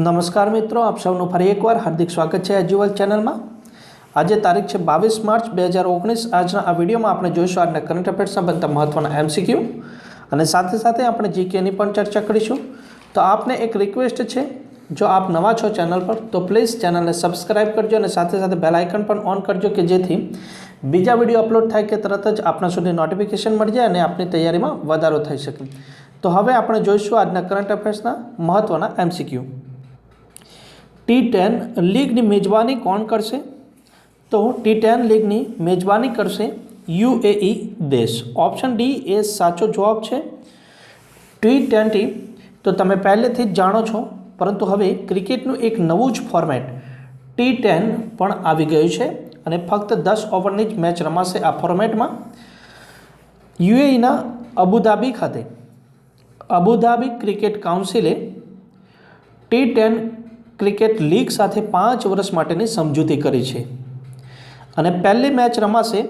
નમસ્કાર મિત્રો, આપ સૌનું ફરી એકવાર હાર્દિક સ્વાગત છે એજ્યુઅલ ચેનલમાં. આજે તારીખ છે બાવીસ માર્ચ બે હજાર ઓગણીસ. આજના આ વિડીયોમાં આપણે જોઈશું આજના કરંટ અફેર્સના બનતા મહત્ત્વના એમસીક્યુ અને સાથે સાથે આપણે જીકેની પણ ચર્ચા કરીશું. તો આપને એક રિક્વેસ્ટ છે, જો આપ નવા છો ચેનલ પર, તો પ્લીઝ ચેનલને સબસ્ક્રાઇબ કરજો અને સાથે સાથે બેલ આઇકન પણ ઓન કરજો કે જેથી બીજા વીડિયો અપલોડ થાય કે તરત જ આપણા સુધી નોટિફિકેશન મળી જાય અને આપની તૈયારીમાં વધારો થઈ શકે. તો હવે આપણે જોઈશું આજના કરંટ અફેર્સના મહત્ત્વના એમસીક્યુ ટી ટેન લીગની મેજબાની કોણ કરશે? તો ટી ટેન લીગની મેજબાની કરશે યુએઈ દેશ. ઓપ્શન ડી એ સાચો જવાબ છે ટી. ટ્વેન્ટી તો તમે પહેલેથી જ જાણો છો, પરંતુ હવે ક્રિકેટનું એક નવું જ ફોર્મેટ ટી ટેન પણ આવી ગયું છે અને ફક્ત દસ ઓવરની જ મેચ રમાશે આ ફોર્મેટમાં યુએઈના અબુધાબી ખાતે. અબુધાબી ક્રિકેટ કાઉન્સિલે ટી ટેન ક્રિકેટ લીગ સાથે પાંચ વર્ષ માટેની સમજૂતી કરી છે. અને પહેલી મેચ રમાશે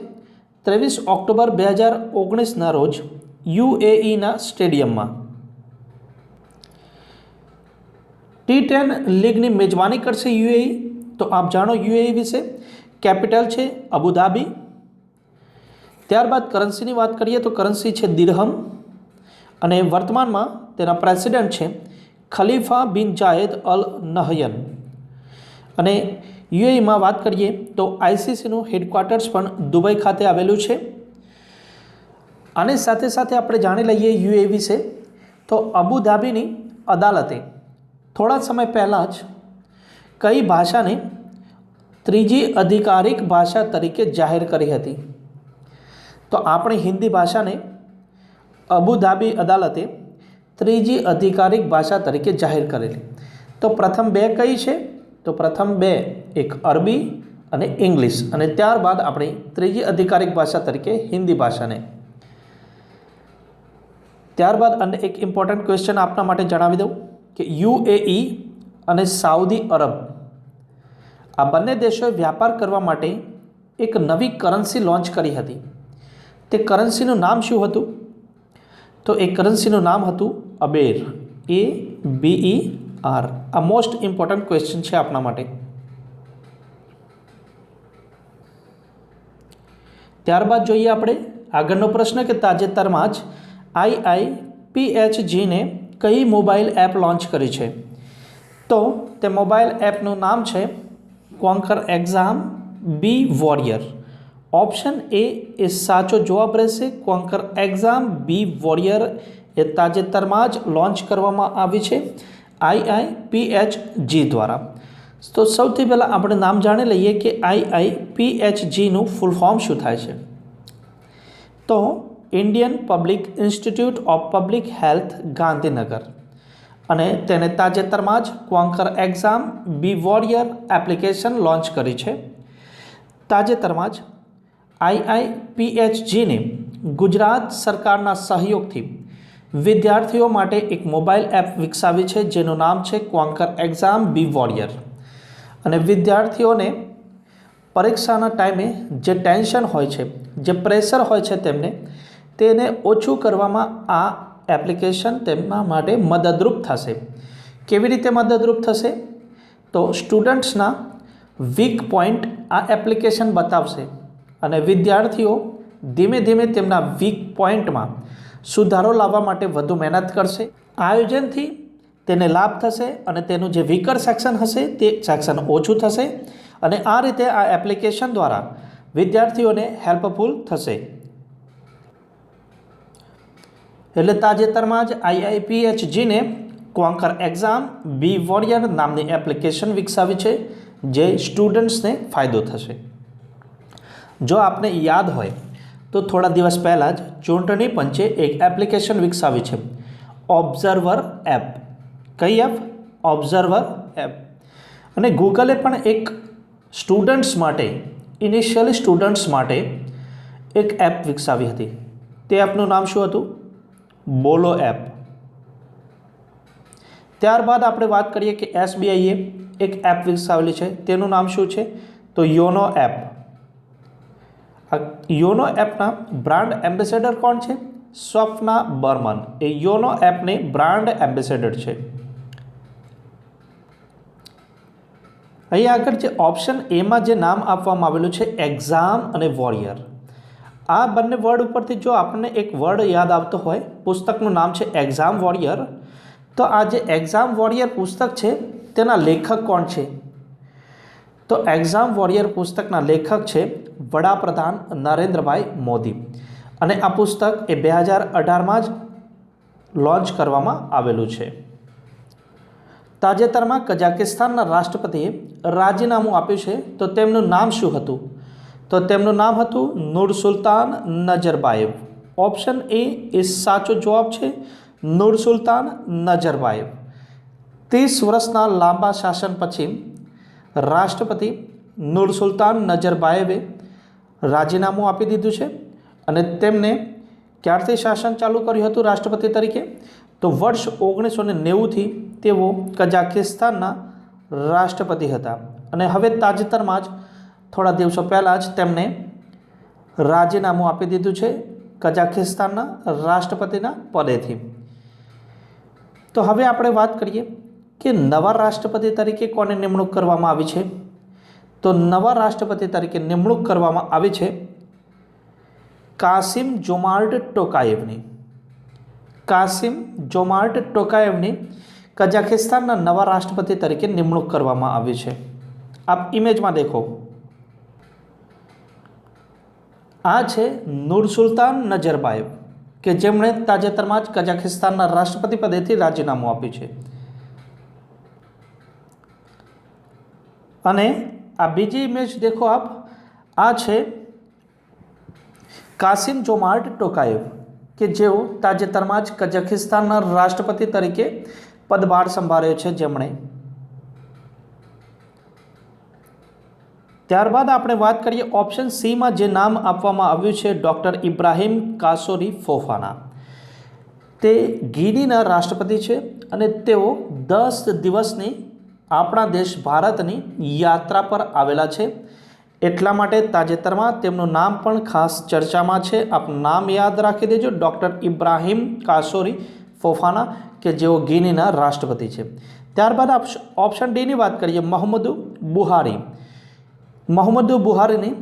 ત્રેવીસ ઓક્ટોબર બે હજાર ઓગણીસના રોજ યુએઈના સ્ટેડિયમમાં. ટી ટેન લીગની મેજબાની કરશે યુએઈ. તો આપ જાણો યુએઈ વિશે? કેપિટલ છે અબુધાબી. ત્યારબાદ કરન્સીની વાત કરીએ તો કરન્સી છે દિરહમ. અને વર્તમાનમાં તેના પ્રેસિડેન્ટ છે ખલીફા બિન જાયદ અલ નહયન. અને યુએઈમાં વાત કરીએ તો આઈસીસીનું હેડક્વાર્ટર્સ પણ દુબઈ ખાતે આવેલું છે. આની સાથે સાથે આપણે જાણી લઈએ યુએ વિશે, તો અબુધાબીની અદાલતે થોડા સમય પહેલાં જ કઈ ભાષાને ત્રીજી અધિકારિક ભાષા તરીકે જાહેર કરી હતી. તો આપણી હિન્દી ભાષાને અબુધાબી અદાલતે ત્રીજી અધિકારિક ભાષા તરીકે જાહેર કરેલી. તો પ્રથમ બે કઈ છે? તો પ્રથમ બે એક અરબી અને ઇંગ્લિશ અને ત્યારબાદ આપણી ત્રીજી અધિકારિક ભાષા તરીકે હિન્દી ભાષાને. ત્યારબાદ અને એક ઇમ્પોર્ટન્ટ ક્વેશ્ચન આપના માટે જણાવી દઉં કે યુએઈ અને સાઉદી અરબ આ બંને દેશોએ વ્યાપાર કરવા માટે એક નવી કરન્સી લોન્ચ કરી હતી. તે કરન્સીનું નામ શું હતું? તો એ કરન્સીનું નામ હતું Aber, A B E R. આ મોસ્ટ ઇમ્પોર્ટન્ટ ક્વેશ્ચન છે આપણા માટે. ત્યારબાદ જોઈએ આપણે આગળનો પ્રશ્ન કે તાજેતરમાં જ આઈઆઈપીએચજીને કઈ મોબાઈલ એપ લોન્ચ કરી છે? તો તે મોબાઈલ એપનું નામ છે conquer exam be warrior. Option A એ સાચો જવાબ રહેશે કોન્કર એક્ઝામ બી વોરિયર એ તાજેતરમાં જ લોન્ચ કરવામાં આવી છે આઈઆઈપીએચજી દ્વારા. તો સૌથી પહેલાં આપણે નામ જાણી લઈએ કે આઈઆઈપીએચજીનું ફૂલ ફોર્મ શું થાય છે? તો Indian public institute of public health Gandhinagar. અને તેને તાજેતરમાં જ conquer exam be warrior application launch કરી છે. તાજેતરમાં જ આઈઆઈપીએચજીને ગુજરાત સરકારના સહયોગથી વિદ્યાર્થીઓ માટે એક મોબાઈલ એપ વિકસાવી છે, જેનું નામ છે ક્વાંકર એક્ઝામ બી વોરિયર અને વિદ્યાર્થીઓને પરીક્ષાના ટાઈમે જે ટેન્શન હોય છે, જે પ્રેશર હોય છે તેમને, તેને ઓછું કરવામાં આ એપ્લિકેશન તેમના માટે મદદરૂપ થશે. કેવી રીતે મદદરૂપ થશે? તો સ્ટુડન્ટ્સના વીક પોઈન્ટ આ એપ્લિકેશન બતાવશે અને વિદ્યાર્થીઓ ધીમે ધીમે તેમના વીક પોઈન્ટમાં સુધારો લાવવા માટે વધુ મહેનત કરશે. આયોજનથી તેને લાભ થશે અને તેનું જે વીકર સેક્શન હશે તે સેક્શન ઓછું થશે અને આ રીતે આ એપ્લિકેશન દ્વારા વિદ્યાર્થીઓને હેલ્પફુલ થશે. એટલે તાજેતરમાં જ આઈઆઈપીએચજીને ક્વાંકર એક્ઝામ બી વોરિયર નામની એપ્લિકેશન વિકસાવી છે, જે સ્ટુડન્ટ્સને ફાયદો થશે. જો આપને યાદ હોય તો થોડા દિવસ પહેલાં જ ચૂંટણી પંચે એક એપ્લિકેશન વિકસાવી છે. ઓબ્ઝર્વર એપ કઈ એપ ઓબ્ઝર્વર એપ અને ગૂગલે પણ એક સ્ટુડન્ટ્સ માટે ઇનિશિયલી સ્ટુડન્ટ્સ માટે એક એપ વિકસાવી હતી. તે એપનું નામ શું હતું? બોલો એપ ત્યારબાદ આપણે વાત કરીએ કે એસબીઆઈએ એક એપ વિકસાવેલી છે. તેનું નામ શું છે? તો યોનો એપ યોનો એપના બ્રાન્ડ એમ્બેસેડર કોણ છે? સ્વપ્ના બર્મન. એ યોનો એપની બ્રાન્ડ એમ્બેસેડર છે. અહીં આગળ જે ઓપ્શન એમાં જે નામ આપવામાં આવેલું છે, એક્ઝામ અને વોરિયર. આ બંને વર્ડ ઉપરથી જો આપણને એક વર્ડ યાદ આવતો હોય, પુસ્તકનું નામ છે એક્ઝામ વોરિયર, તો આ જે એક્ઝામ વોરિયર પુસ્તક છે, તેના લેખક કોણ છે? તો એક્ઝામ વોરિયર પુસ્તકના લેખક છે વડાપ્રધાન નરેન્દ્રભાઈ મોદી. અને આ પુસ્તક એ બે હજાર અઢારમાં જ લોન્ચ કરવામાં આવેલું છે. તાજેતરમાં કઝાકિસ્તાનના રાષ્ટ્રપતિએ રાજીનામું આપ્યું છે તો તેમનું નામ શું હતું? તો તેમનું નામ હતું નૂર સુલતાન નજરબાયેવ. ઓપ્શન એ એ સાચો જવાબ છે નૂર સુલતાન નજરબાયેવ. ત્રીસ વર્ષના લાંબા શાસન પછી રાષ્ટ્રપતિ નૂર સુલતાન નજરબાયેવે રાજીનામું આપી દીધું છે અને તેમને ક્યારથી શાસન ચાલુ કર્યું હતું રાષ્ટ્રપતિ તરીકે? તો વર્ષ ઓગણીસો નેવુંથી તેઓ કઝાકિસ્તાનના રાષ્ટ્રપતિ હતા. અને હવે તાજેતરમાં જ, થોડા દિવસો પહેલાં જ તેમને રાજીનામું આપી દીધું છે કઝાકિસ્તાનના રાષ્ટ્રપતિના પદેથી. તો હવે આપણે વાત કરીએ કે નવા રાષ્ટ્રપતિ તરીકે કોને નિમણૂક કરવામાં આવી છે? તો નવા રાષ્ટ્રપતિ તરીકે નિમણૂક કરવામાં આવી છે કાસિમ જોમાર્ટ ટોકાયેવની. કાસિમ જોમાર્ટ ટોકાયેવની કઝાકિસ્તાનના નવા રાષ્ટ્રપતિ તરીકે નિમણૂક કરવામાં આવી છે. આપ ઇમેજમાં દેખો. આ છે નૂર સુલતાન નજરબાયેવ, કે જેમણે તાજેતરમાં જ કઝાખિસ્તાનના રાષ્ટ્રપતિ પદેથી રાજીનામું આપ્યું છે. અને આ બીજી ઇમેજ દેખો આપ. આ છે કાસિમ જોમાર્ટ ટોકાયેવ, કે જેઓ તાજેતરમાં જ કઝાકિસ્તાનના રાષ્ટ્રપતિ તરીકે પદભાર સંભાળ્યો છે જેમણે. ત્યારબાદ આપણે વાત કરીએ ઓપ્શન સીમાં જે નામ આપવામાં આવ્યું છે ડૉક્ટર ઇબ્રાહિમ કાસોરી ફોફાના. તે ગીનીના રાષ્ટ્રપતિ છે અને તેઓ દસ દિવસની આપણા દેશ ભારતની યાત્રા પર આવેલા છે. એટલા માટે તાજેતરમાં તેમનું નામ પણ ખાસ ચર્ચામાં છે. આપ નામ યાદ રાખી દેજો. ડૉક્ટર ઇબ્રાહિમ કાસોરી ફોફાના, કે જેઓ ગિનીના રાષ્ટ્રપતિ છે. ત્યારબાદ ઓપ્શન ડીની વાત કરીએ. મોહમ્મદુ બુહારી. મોહમ્મદુ બુહારીની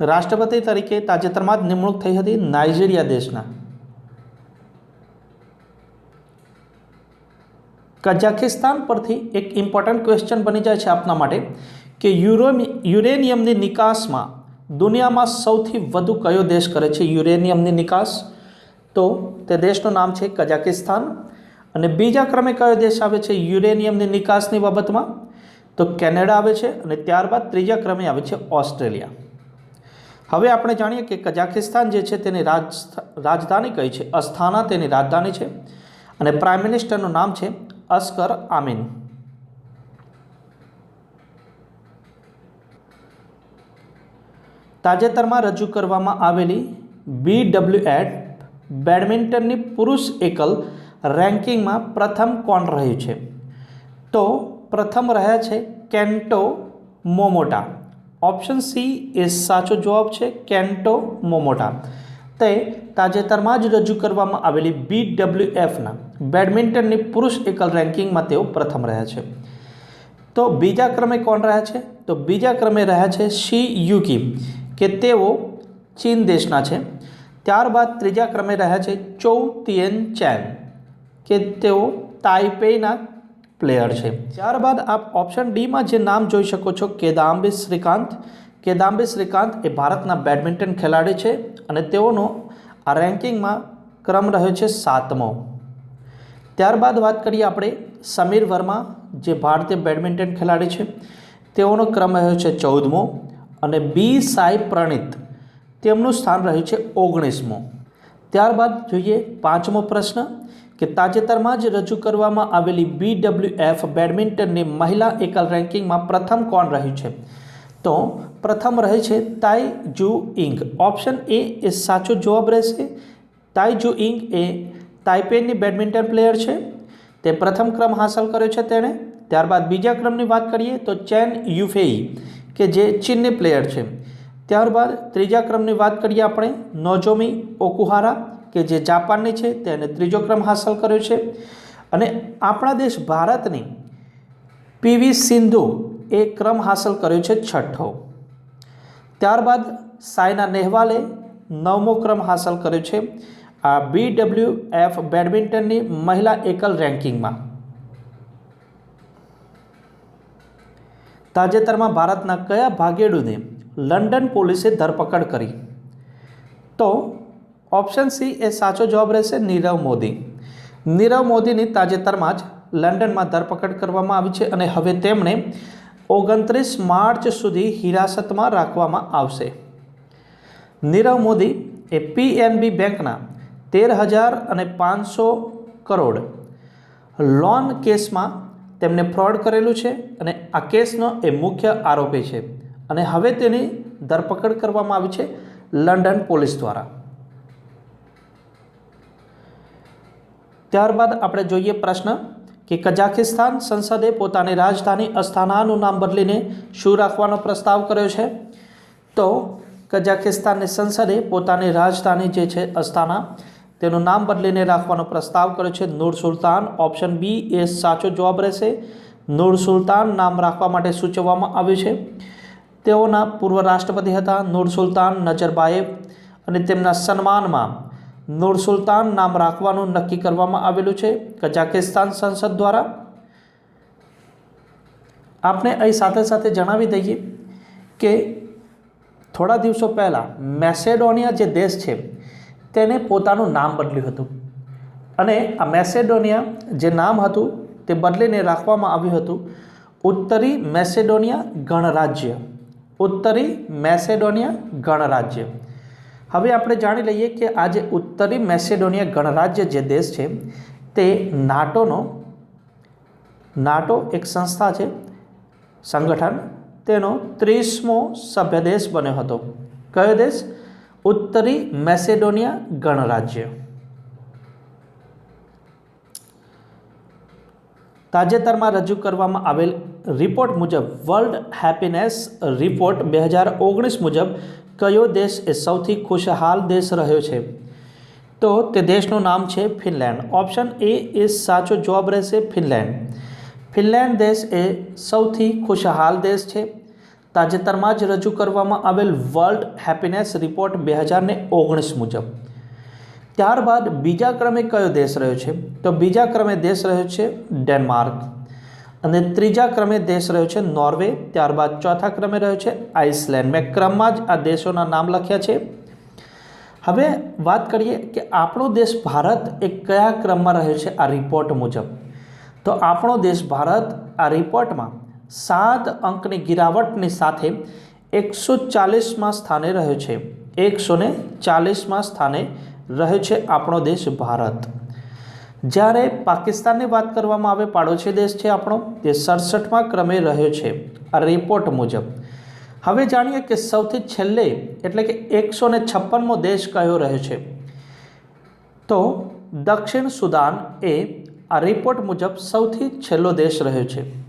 રાષ્ટ્રપતિ તરીકે તાજેતરમાં જ નિમણૂક થઈ હતી નાઇજીરિયા દેશના. કઝાકિસ્તાન પરથી એક ઇમ્પોર્ટન્ટ ક્વેશ્ચન બની જાય છે આપના માટે કે યુરો યુરેનિયમની નિકાસમાં દુનિયામાં સૌથી વધુ કયો દેશ કરે છે? યુરેનિયમની નિકાસ. તો તે દેશનું નામ છે કઝાકિસ્તાન અને બીજા ક્રમે કયો દેશ આવે છે? યુરેનિયમની નિકાસની બાબતમાં. તો કેનેડા આવે છે અને ત્યારબાદ ત્રીજા ક્રમે આવે છે ઓસ્ટ્રેલિયા. હવે આપણે જાણીએ કે કઝાકિસ્તાન જે છે તેની રાજધાની કઈ છે? અસ્થાના તેની રાજધાની છે. અને પ્રાઇમ મિનિસ્ટરનું નામ છે અસ્કર આમીન. તાજેતરમાં રજૂ કરવામાં આવેલી બી ડબલ્યુ એટ બેડમિન્ટનની પુરુષ એકલ રેન્કિંગમાં પ્રથમ કોણ રહ્યું છે? તો પ્રથમ રહ્યા છે કેન્ટો મોમોટા. ઓપ્શન સી એ સાચો જવાબ છે કેન્ટો મોમોટા. તે તાજેતરમાં જ રજૂ કરવામાં આવેલી બીડબ્લ્યુએફના એફના બેડમિન્ટનની પુરુષ એકલ રેન્કિંગમાં તેઓ પ્રથમ રહ્યા છે. તો બીજા ક્રમે કોણ રહ્યા છે? તો બીજા ક્રમે રહ્યા છે શી યુકી કે તેઓ ચીન દેશના છે. ત્યારબાદ ત્રીજા ક્રમે રહ્યા છે ચૌ તિયન ચેન, કે તેઓ તાઇપેના પ્લેયર છે. ત્યારબાદ આપ ઓપ્શન ડીમાં જે નામ જોઈ શકો છો કેદામ્બી શ્રીકાંત કેદામ્બી શ્રીકાંત એ ભારતના બેડમિન્ટન ખેલાડી છે અને તેઓનો આ રેન્કિંગમાં ક્રમ રહ્યો છે સાતમો. ત્યારબાદ વાત કરીએ આપણે સમીર વર્મા, જે ભારતીય બેડમિન્ટન ખેલાડી છે, તેઓનો ક્રમ રહ્યો છે ચૌદમો અને બી સાઈ પ્રણીત, તેમનું સ્થાન રહ્યું છે ઓગણીસમો. ત્યારબાદ જોઈએ પાંચમો પ્રશ્ન, કે તાજેતરમાં જ રજૂ કરવામાં આવેલી બી ડબલ્યુ એફ બેડમિન્ટનની મહિલા એકલ રેન્કિંગમાં પ્રથમ કોણ રહ્યું છે? તો પ્રથમ રહે છે તાઈ જુ ઇંગ. ઓપ્શન એ એ સાચો જવાબ રહેશે. તાઈ જુ ઇંગ એ તાઇપેનની બેડમિન્ટન પ્લેયર છે. તે પ્રથમ ક્રમ હાંસલ કર્યો છે તેણે. ત્યારબાદ બીજા ક્રમની વાત કરીએ તો ચેન યુફેઈ, કે જે ચીનની પ્લેયર છે. ત્યારબાદ ત્રીજા ક્રમની વાત કરીએ આપણે નોજોમી ઓકુહારા, કે જે જાપાનની છે, તેને ત્રીજો ક્રમ હાંસલ કર્યો છે. અને આપણા દેશ ભારતની પીવી સિંધુ એ ક્રમ હાંસલ કર્યો છે છઠ્ઠો. ત્યારબાદ સાયના નેહવાલે નવમો ક્રમ હાંસલ કર્યો છે આ બી ડબલ્યુ એફ બેડમિન્ટનની મહિલા એકલ રેન્કિંગમાં. તાજેતરમાં ભારતના કયા ભાગેડુને લંડન પોલીસે ધરપકડ કરી? તો ઓપ્શન સી એ સાચો જવાબ રહેશે નીરવ મોદી. નીરવ મોદીની તાજેતરમાં જ લંડનમાં ધરપકડ કરવામાં આવી છે અને હવે તેમણે ઓગણત્રીસ માર્ચ સુધી હિરાસતમાં રાખવામાં આવશે. નીરવ મોદી એ પીએનબી બેંકના તેર હજાર અને પાંચસો કરોડ લોન કેસમાં તેમને ફ્રોડ કરેલું છે અને આ કેસનો એ મુખ્ય આરોપી છે અને હવે તેની ધરપકડ કરવામાં આવી છે લંડન પોલીસ દ્વારા. ત્યારબાદ આપણે જોઈએ પ્રશ્ન કે કઝાકિસ્તાન સંસદે પોતાની રાજધાની અસ્થાનાનું નામ બદલીને શું રાખવાનો પ્રસ્તાવ કર્યો છે? તો કઝાખિસ્તાનની સંસદે પોતાની રાજધાની જે છે અસ્થાના, તેનું નામ બદલીને રાખવાનો પ્રસ્તાવ કર્યો છે. નૂર સુલતાન ઓપ્શન બી એ સાચો જવાબ રહેશે. નૂર સુલતાન નામ રાખવા માટે સૂચવવામાં આવ્યું છે. તેઓના પૂર્વ રાષ્ટ્રપતિ હતા નૂર સુલતાન નજરબાયેવ અને તેમના સન્માનમાં નૂર સુલતાન નામ રાખવાનું નક્કી કરવામાં આવેલું છે. કઝાકિસ્તાન સંસદ દ્વારા આપણે અહીં સાથે સાથે જણાવી દઈએ કે થોડા દિવસો પહેલાં મેસેડોનિયા જે દેશ છે, તેને પોતાનું નામ બદલ્યું હતું. અને આ મેસેડોનિયા જે નામ હતું, તે બદલીને રાખવામાં આવ્યું હતું. ઉત્તરી મેસેડોનિયા ગણરાજ્ય. ઉત્તરી મેસેડોનિયા ગણરાજ્ય. હવે આપણે જાણી લઈએ કે આજે ઉત્તરી મેસેડોનિયા ગણરાજ્ય જે દેશ છે, તે નાટોનો, નાટો એક સંસ્થા છે, સંગઠન, તેનો ત્રીસમો સભ્ય દેશ બન્યો હતો. કયો દેશ? ઉત્તરી મેસેડોનિયા ગણરાજ્ય. તાજેતરમાં રજૂ કરવામાં આવેલ રિપોર્ટ મુજબ, વર્લ્ડ હેપીનેસ રિપોર્ટ બે હજાર ઓગણીસ મુજબ કયો દેશ એ સૌથી ખુશહાલ દેશ રહ્યો છે? તો તે દેશનું નામ છે ફિનલેન્ડ. ઓપ્શન એ એ સાચો જવાબ રહેશે ફિનલેન્ડ. ફિનલેન્ડ દેશ એ સૌથી ખુશહાલ દેશ છે. તાજેતરમાં જ રજૂ કરવામાં આવેલ વર્લ્ડ હેપીનેસ રિપોર્ટ બે હજારને ઓગણીસ મુજબ. ત્યારબાદ બીજા ક્રમે કયો દેશ રહ્યો છે? તો બીજા ક્રમે દેશ રહ્યો છે ડેનમાર્ક. અને ત્રીજા ક્રમે દેશ રહ્યો છે નોર્વે, ત્યારબાદ ચોથા ક્રમે રહ્યો છે આઇસલેન્ડ. મેં ક્રમમાં જ આ દેશોના નામ લખ્યા છે. હવે વાત કરીએ કે આપણો દેશ ભારત એ કયા ક્રમમાં રહ્યો છે આ રિપોર્ટ મુજબ. તો આપણો દેશ ભારત આ રિપોર્ટમાં સાત અંકની ગિરાવટની સાથે એકસો ચાલીસમાં સ્થાને રહ્યો છે. એકસો ચાલીસમાં સ્થાને રહ્યો છે આપણો દેશ ભારત. જ્યારે પાકિસ્તાનની વાત કરવામાં આવે, પાડોશી દેશ છે આપણો, તે સડસઠમાં ક્રમે રહ્યો છે. આ રિપોર્ટ મુજબ. હવે જાણીએ કે સૌથી છેલ્લે, એટલે કે એકસો ને છપ્પનમો દેશ કયો રહ્યો છે? તો દક્ષિણ સુદાન એ, આ રિપોર્ટ મુજબ સૌથી છેલ્લો દેશ રહ્યો છે.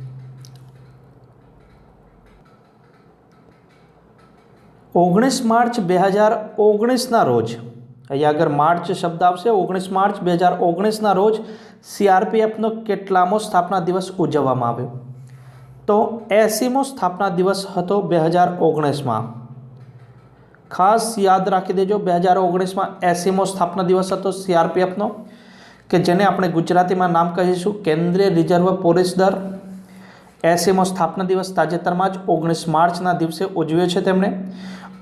ઓગણીસ માર્ચ બે હજાર ઓગણીસના રોજ અહીંયા આગળ માર્ચ શબ્દ આવશે. ઓગણીસ માર્ચ બે હજાર ઓગણીસના રોજ સીઆરપીએફનો કેટલામો સ્થાપના દિવસ ઉજવવામાં આવ્યો. તો એસીમો સ્થાપના દિવસ હતો બે હજાર ઓગણીસમાં. ખાસ યાદ રાખી દેજો, બે હજાર ઓગણીસમાં એસીમો સ્થાપના દિવસ હતો સીઆરપીએફનો કે જેને આપણે ગુજરાતીમાં નામ કહીશું કેન્દ્રીય રિઝર્વ પોલીસ દળ. એસીમો સ્થાપના દિવસ તાજેતરમાં જ ઓગણીસ માર્ચના દિવસે ઉજવ્યો છે તેમણે.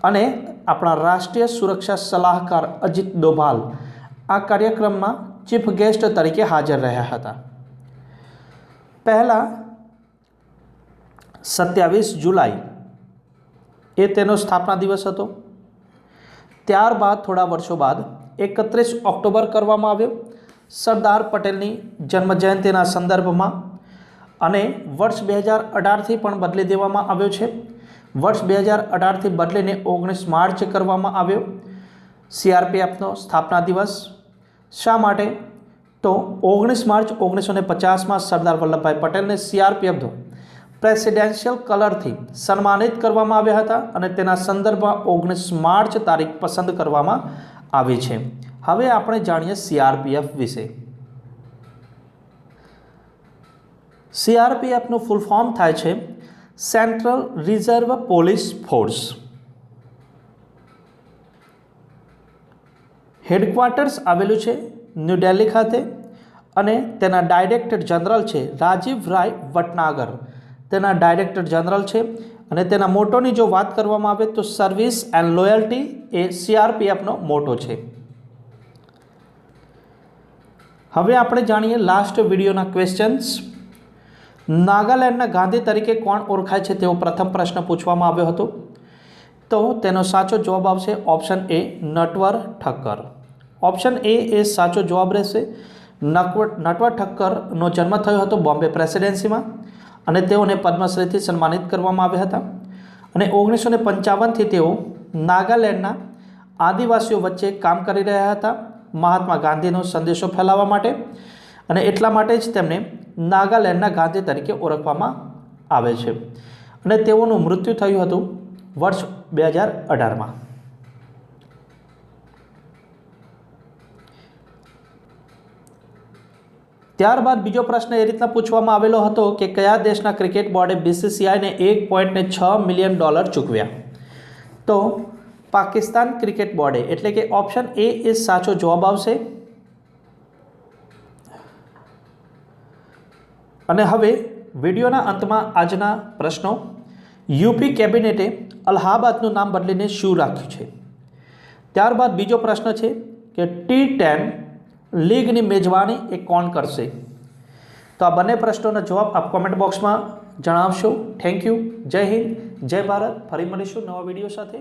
અને આપણા રાષ્ટ્રીય સુરક્ષા સલાહકાર અજીત ડોભાલ આ કાર્યક્રમમાં ચીફ ગેસ્ટ તરીકે હાજર રહ્યા હતા. પહેલાં સત્યાવીસ જુલાઈ એ તેનો સ્થાપના દિવસ હતો. ત્યારબાદ થોડા વર્ષો બાદ એકત્રીસ ઓક્ટોબર કરવામાં આવ્યો. સરદાર પટેલની જન્મજયંતિના સંદર્ભમાં અને વર્ષ બે હજાર અઢારથી પણ બદલી દેવામાં આવ્યો છે. વર્ષ બે હજાર અઢારથી બદલીને ઓગણીસ માર્ચ કરવામાં આવ્યો. સીઆરપીએફનો સ્થાપના દિવસ. શા માટે? તો ઓગણીસ માર્ચ ઓગણીસો ને પચાસમાં સરદાર વલ્લભભાઈ પટેલને સીઆરપીએફ પ્રેસિડેન્શિયલ કલરથી સન્માનિત કરવામાં આવ્યા હતા અને તેના સંદર્ભમાં ઓગણીસ માર્ચ તારીખ પસંદ કરવામાં આવી છે. હવે આપણે જાણીએ સીઆરપીએફ વિશે. સીઆરપીએફનું ફૂલ ફોર્મ થાય છે central reserve police force headquarters આવેલું છે ન્યૂ દિલ્હી ખાતે અને તેના ડાયરેક્ટર જનરલ છે રાજીવ રાય વટનાગર. તેના ડાયરેક્ટર જનરલ છે અને તેના મોટોની જો વાત કરવામાં આવે તો સર્વિસ એન્ડ લોયલ્ટી એ સીઆરપીએફનો મોટો છે. હવે આપણે જાણીએ લાસ્ટ વિડીયોના ક્વેશ્ચન્સ નાગાલેન્ડના ગાંધી તરીકે કોણ ઓળખાય છે તેવો પ્રથમ પ્રશ્ન પૂછવામાં આવ્યો હતો. તો તેનો સાચો જવાબ આવશે option A Natwar Thakkar. Option A એ સાચો જવાબ રહેશે. નટવર નટવર ઠક્કરનો જન્મ થયો હતો બોમ્બે પ્રેસિડેન્સીમાં અને તેઓને પદ્મશ્રીથી સન્માનિત કરવામાં આવ્યા હતા. અને ઓગણીસો ને પંચાવનથી તેઓ નાગાલેન્ડના આદિવાસીઓ વચ્ચે કામ કરી રહ્યા હતા. મહાત્મા ગાંધીનો સંદેશો ફેલાવવા માટે અને એટલા માટે જ તેમને નાગાલેન્ડના ગાંધી તરીકે ઓળખવામાં આવે છે. અને તેઓનું મૃત્યુ થયું હતું વર્ષ બે હજાર અઢારમાં. ત્યારબાદ બીજો પ્રશ્ન એ રીતના પૂછવામાં આવેલો હતો કે કયા દેશના ક્રિકેટ બોર્ડે બીસીસીઆઈને એક પોઈન્ટને છ મિલિયન ડોલર ચૂકવ્યા? તો પાકિસ્તાન ક્રિકેટ બોર્ડે. એટલે કે ઓપ્શન એ એ સાચો જવાબ આવશે. અને હવે વિડીયોના અંતમાં આજના પ્રશ્નો. યુપી કેબિનેટે અલ્હાબાદનું નામ બદલીને શું રાખ્યું છે? ત્યારબાદ બીજો પ્રશ્ન છે કે ટી ટેન લીગની મેજબાની એ કોણ કરશે? તો આ બંને પ્રશ્નોનો જવાબ આપ કોમેન્ટ બોક્સમાં જણાવશો. Thank you. જય હિન્દ. જય ભારત. ફરી મળીશું નવા વીડિયો સાથે.